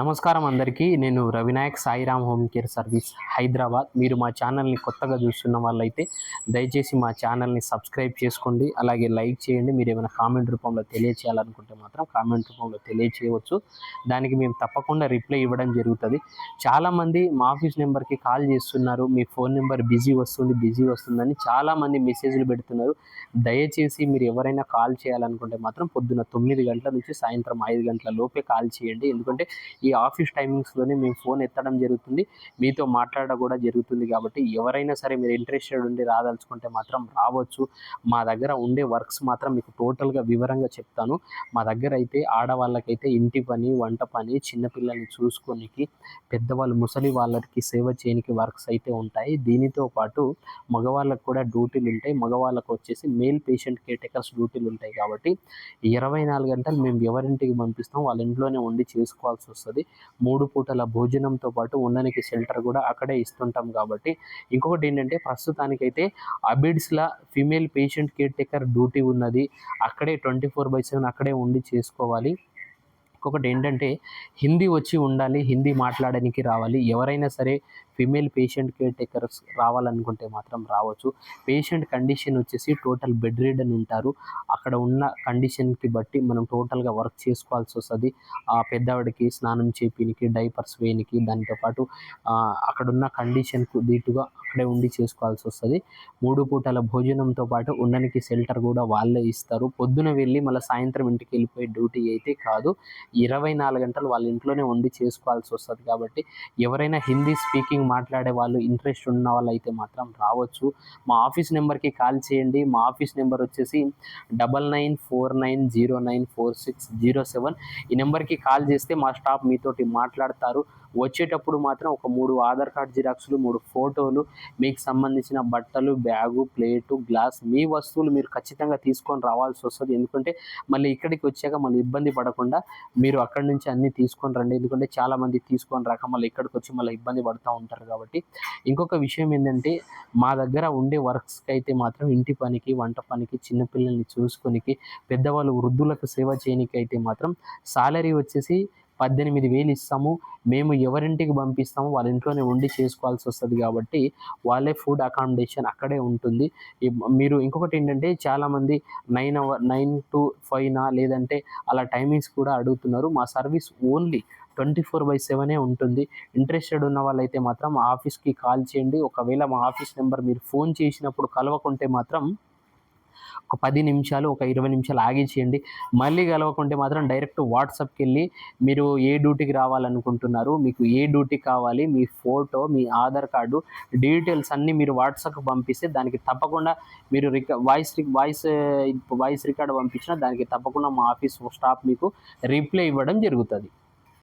నమస్కారం అందరికీ. నేను Ravinayak Sairam home care service Hyderabad. మీరు మా ఛానల్ని కొత్తగా చూస్తున్న వాళ్ళైతే దయచేసి మా ఛానల్ని సబ్స్క్రైబ్ చేసుకోండి. అలాగే లైక్ చేయండి. మీరు ఏమైనా కామెంట్ రూపంలో తెలియచేయాలనుకుంటే మాత్రం కామెంట్ రూపంలో తెలియచేయవచ్చు. దానికి మేము తప్పకుండా రిప్లై ఇవ్వడం జరుగుతుంది. చాలామంది మా ఆఫీస్ నెంబర్కి కాల్ చేస్తున్నారు. మీ ఫోన్ నెంబర్ బిజీ వస్తుంది బిజీ వస్తుందని చాలామంది మెసేజ్లు పెడుతున్నారు. దయచేసి మీరు ఎవరైనా కాల్ చేయాలనుకుంటే మాత్రం పొద్దున తొమ్మిది గంటల నుంచి సాయంత్రం ఐదు గంటల లోపే కాల్ చేయండి. ఎందుకంటే ఈ ఆఫీస్ టైమింగ్స్లోనే మేము ఫోన్ ఎత్తడం జరుగుతుంది. మీతో మాట్లాడడం కూడా జరుగుతుంది కాబట్టి ఎవరైనా సరే మీరు ఇంట్రెస్టెడ్ ఉండి రాదలుచుకుంటే మాత్రం రావచ్చు. మా దగ్గర ఉండే వర్క్స్ మాత్రం మీకు టోటల్గా వివరంగా చెప్తాను. మా దగ్గర అయితే ఆడవాళ్ళకైతే ఇంటి పని వంట పని చిన్నపిల్లల్ని చూసుకోనికి పెద్దవాళ్ళు ముసలి వాళ్ళకి సేవ చేయనికి వర్క్స్ అయితే ఉంటాయి. దీనితో పాటు మగవాళ్ళకు కూడా డ్యూటీలు ఉంటాయి. మగవాళ్ళకు వచ్చేసి మేల్ పేషెంట్ కేర్ డ్యూటీలు ఉంటాయి కాబట్టి ఇరవై నాలుగు గంటలు మేము ఎవరింటికి పంపిస్తాం. వాళ్ళ ఇంట్లోనే ఉండి చేసుకోవాల్సి వస్తుంది. మూడు పూటల భోజనంతో పాటు ఉండడానికి షెల్టర్ కూడా అక్కడే ఇస్తుంటాం కాబట్టి. ఇంకొకటి ఏంటంటే ప్రస్తుతానికైతే అబిడ్స్లా female patient care taker duty ఉన్నది. అక్కడే ట్వంటీ ఫోర్ బై సెవెన్ అక్కడే ఉండి చేసుకోవాలి. ఇంకొకటి ఏంటంటే హిందీ వచ్చి ఉండాలి హిందీ మాట్లాడడానికి రావాలి. ఎవరైనా సరే ఫిమేల్ పేషెంట్ కేర్ టేకర్స్ రావాలనుకుంటే మాత్రం రావచ్చు. పేషెంట్ కండిషన్ వచ్చేసి టోటల్ బెడ్ రీడన్ ఉంటారు. అక్కడ ఉన్న కండిషన్కి బట్టి మనం టోటల్గా వర్క్ చేసుకోవాల్సి వస్తుంది. ఆ పెద్దవాడికి స్నానం చేపినికి డైపర్స్ వేయనికి దానితో పాటు అక్కడున్న కండిషన్కు దీటుగా అక్కడే ఉండి చేసుకోవాల్సి వస్తుంది. మూడు పూటల భోజనంతో పాటు ఉండడానికి షెల్టర్ కూడా వాళ్ళే ఇస్తారు. పొద్దున వెళ్ళి మళ్ళీ సాయంత్రం ఇంటికి వెళ్ళిపోయే డ్యూటీ అయితే కాదు. ఇరవై నాలుగు గంటలు వాళ్ళ ఇంట్లోనే ఉండి చేసుకోవాల్సి వస్తుంది కాబట్టి ఎవరైనా హిందీ స్పీకింగ్ మాట్లాడే వాళ్ళు ఇంట్రెస్ట్ ఉన్న వాళ్ళు అయితే మాత్రం రావచ్చు. మా ఆఫీస్ నెంబర్కి కాల్ చేయండి. మా ఆఫీస్ నెంబర్ వచ్చేసి double nine four nine zero nine four six zero seven. ఈ నెంబర్కి కాల్ చేస్తే మా స్టాఫ్ మీతోటి మాట్లాడతారు. వచ్చేటప్పుడు మాత్రం ఒక మూడు ఆధార్ కార్డ్ జిరాక్స్లు మూడు ఫోటోలు మీకు సంబంధించిన బట్టలు బ్యాగు ప్లేటు గ్లాస్ మీ వస్తువులు మీరు ఖచ్చితంగా తీసుకొని రావాల్సి వస్తుంది. ఎందుకంటే మళ్ళీ ఇక్కడికి వచ్చాక మళ్ళీ ఇబ్బంది పడకుండా మీరు అక్కడి నుంచి అన్ని తీసుకొని రండి. ఎందుకంటే చాలామంది తీసుకొని రాక మళ్ళీ ఇక్కడికి వచ్చి మళ్ళీ ఇబ్బంది పడుతూ ఉంటారు కాబట్టి. ఇంకొక విషయం ఏంటంటే మా దగ్గర ఉండే వర్క్స్కి అయితే మాత్రం ఇంటి పనికి వంట పనికి చిన్నపిల్లల్ని చూసుకొనికి పెద్దవాళ్ళు వృద్ధులకు సేవ చేయనికి అయితే మాత్రం సాలరీ వచ్చేసి పద్దెనిమిది వేలు ఇస్తాము. మేము ఎవరింటికి పంపిస్తాము వాళ్ళ ఇంట్లోనే ఉండి చేసుకోవాల్సి వస్తుంది కాబట్టి వాళ్ళే ఫుడ్ అకామిడేషన్ అక్కడే ఉంటుంది. మీరు ఇంకొకటి ఏంటంటే చాలామంది నైన్ అవర్ నైన్ టు ఫైవ్నా లేదంటే అలా టైమింగ్స్ కూడా అడుగుతున్నారు. మా service only twenty four by సెవెనే ఉంటుంది. ఇంట్రెస్టెడ్ ఉన్న వాళ్ళైతే మాత్రం ఆఫీస్కి కాల్ చేయండి. ఒకవేళ మా ఆఫీస్ నెంబర్ మీరు ఫోన్ చేసినప్పుడు కలవకుంటే మాత్రం ఒక పది నిమిషాలు ఒక ఇరవై నిమిషాలు ఆగించేయండి. మళ్ళీ కలవకుంటే మాత్రం డైరెక్ట్ వాట్సాప్కి వెళ్ళి మీరు ఏ డ్యూటీకి రావాలనుకుంటున్నారు మీకు ఏ డ్యూటీ కావాలి మీ ఫోటో మీ ఆధార్ కార్డు డీటెయిల్స్ అన్నీ మీరు వాట్సాప్కి పంపిస్తే దానికి తప్పకుండా మీరు రిక వాయిస్ రి- వాయిస్ వాయిస్ రికార్డ్ పంపించినా దానికి తప్పకుండా మా ఆఫీస్ స్టాఫ్ మీకు రిప్లై ఇవ్వడం జరుగుతుంది.